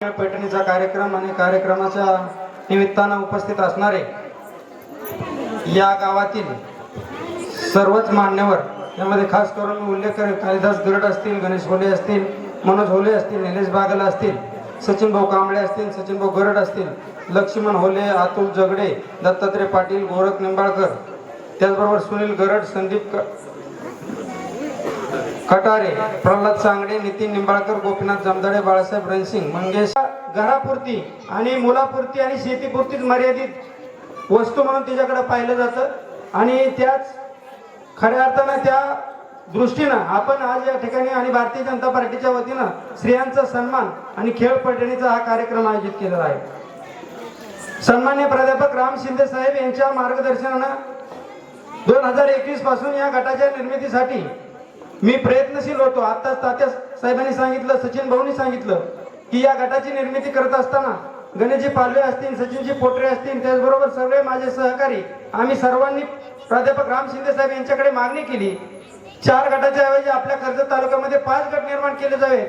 पैठणीचा कार्यक्रम आणि कार्यक्रमाच्या निमित्तानं उपस्थित असणारे या गावातील सर्वच मान्यवर यामध्ये खास करून उल्लेख करेल कालिदास गरड असतील गणेश होले असतील मनोज होले असतील निलेश बागल असतील सचिन भाऊ कांबळे असतील सचिन भाऊ गरड असतील लक्ष्मण होले अतुल जगडे दत्तात्रय पाटील गोरख निंबाळकर त्याचबरोबर सुनील गरड संदीप खटारे प्रल्हाद सांगडे नितीन निंबाळकर गोपीनाथ जमदाडे बाळासाहेब रणसिंग मंगेश घरापुरती आणि मुलापुरती आणि शेतीपुरतीच मर्यादित वस्तू म्हणून तिच्याकडे पाहिलं जातं. आणि त्याच खऱ्या अर्थानं त्या दृष्टीनं आपण आज या ठिकाणी आणि भारतीय जनता पार्टीच्या वतीनं स्त्रियांचा सन्मान आणि खेळ पडणीचा हा कार्यक्रम आयोजित केलेला आहे. सन्मान्य प्राध्यापक राम शिंदे साहेब यांच्या मार्गदर्शनानं दोन हजार एकवीसपासून या गटाच्या निर्मितीसाठी मी प्रयत्नशील होतो. आताच तात्या साहेबांनी सांगितलं सचिन भाऊनी सांगितलं की या गटाची निर्मिती करत असताना गणेशजी पालवे असतील सचिनजी पोटरे असतील त्याचबरोबर सगळे माझे सहकारी आम्ही सर्वांनी प्राध्यापक राम शिंदे साहेब यांच्याकडे मागणी केली. चार गटाच्या ऐवजी आपल्या कर्जत तालुक्यामध्ये पाच गट निर्माण केले जावे.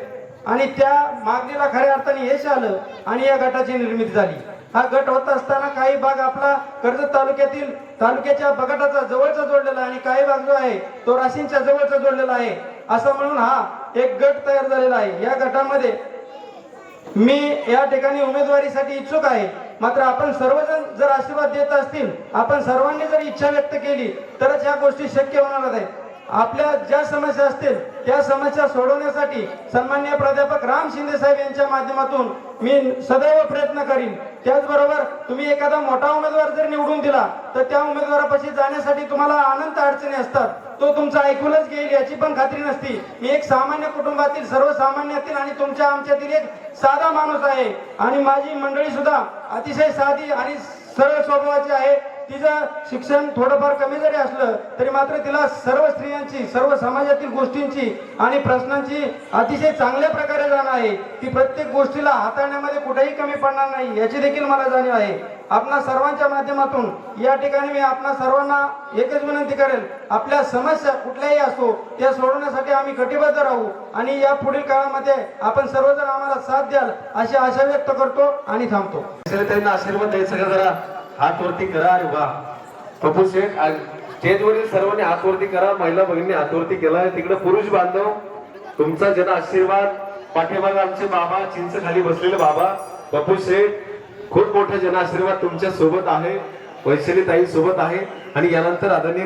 आणि त्या मागणीला खऱ्या अर्थाने यश आलं आणि या गटाची निर्मिती झाली. हा गट होत असताना काही भाग आपला कर्जत तालुक्यातील तालुक्याच्या बगटाचा जवळचा जोडलेला आहे आणि काही भाग जो आहे तो राशींच्या जवळचा जोडलेला आहे. असं म्हणून हा एक गट तयार झालेला आहे. या गटामध्ये मी या ठिकाणी उमेदवारीसाठी इच्छुक आहे. मात्र आपण सर्वजण जर आशीर्वाद देत असतील आपण सर्वांनी जर इच्छा व्यक्त केली तरच या गोष्टी शक्य होणार आहेत. आपल्या ज्या समस्या असतील त्या समस्या सोडवण्यासाठी सन्मान्य प्राध्यापक राम शिंदे साहेब यांच्या माध्यमातून मी सदैव प्रयत्न करीन. त्याचबरोबर तुम्ही एखादा मोठा उमेदवार जर निवडून दिला तर त्या उमेदवारापाशी जाण्यासाठी तुम्हाला अनंत अडचणी असतात. तो तुमचा ऐकूनच घेईल याची पण खात्री नसती. मी एक सामान्य कुटुंबातील सर्वसामान्यातील आणि तुमच्या आमच्यातील एक साधा माणूस आहे. आणि माझी मंडळी सुद्धा अतिशय साधी आणि सरळ स्वभावाची आहे. तिचं शिक्षण थोडंफार कमी जरी असलं तरी मात्र तिला सर्व स्त्रियांची सर्व समाजातील गोष्टींची आणि प्रश्नांची अतिशय चांगल्या प्रकारे जाण आहे. ती प्रत्येक गोष्टीला हाताळण्यामध्ये कुठेही कमी पडणार नाही याची देखील मला जाणीव आहे. आपणा सर्वांच्या माध्यमातून या ठिकाणी मी आपणा सर्वांना एकच विनंती करेल आपल्या समस्या कुठल्याही असो त्या सोडवण्यासाठी आम्ही कटिबद्ध राहू आणि या पुढील काळामध्ये आपण सर्वजण आम्हाला साथ द्याल अशी आशा व्यक्त करतो आणि थांबतो. त्यांना आशीर्वाद द्यायचं का जरा? हात वरती करा अरे वा. पप्पू शेठ स्टेजवरील सर्वांनी हात वरती करा महिला भगिनी हात वरती केलाय. तिकडे पुरुष बांधव तुमचा जन आशीर्वाद. पाठीमागे आमचे बाबा चिंच खाली बसलेले बाबा. पप्पू शेठ खूप मोठा जन आशीर्वाद तुमच्यासोबत आहे. वैशाली ताई सोबत आहे. आणि यानंतर आदरणीय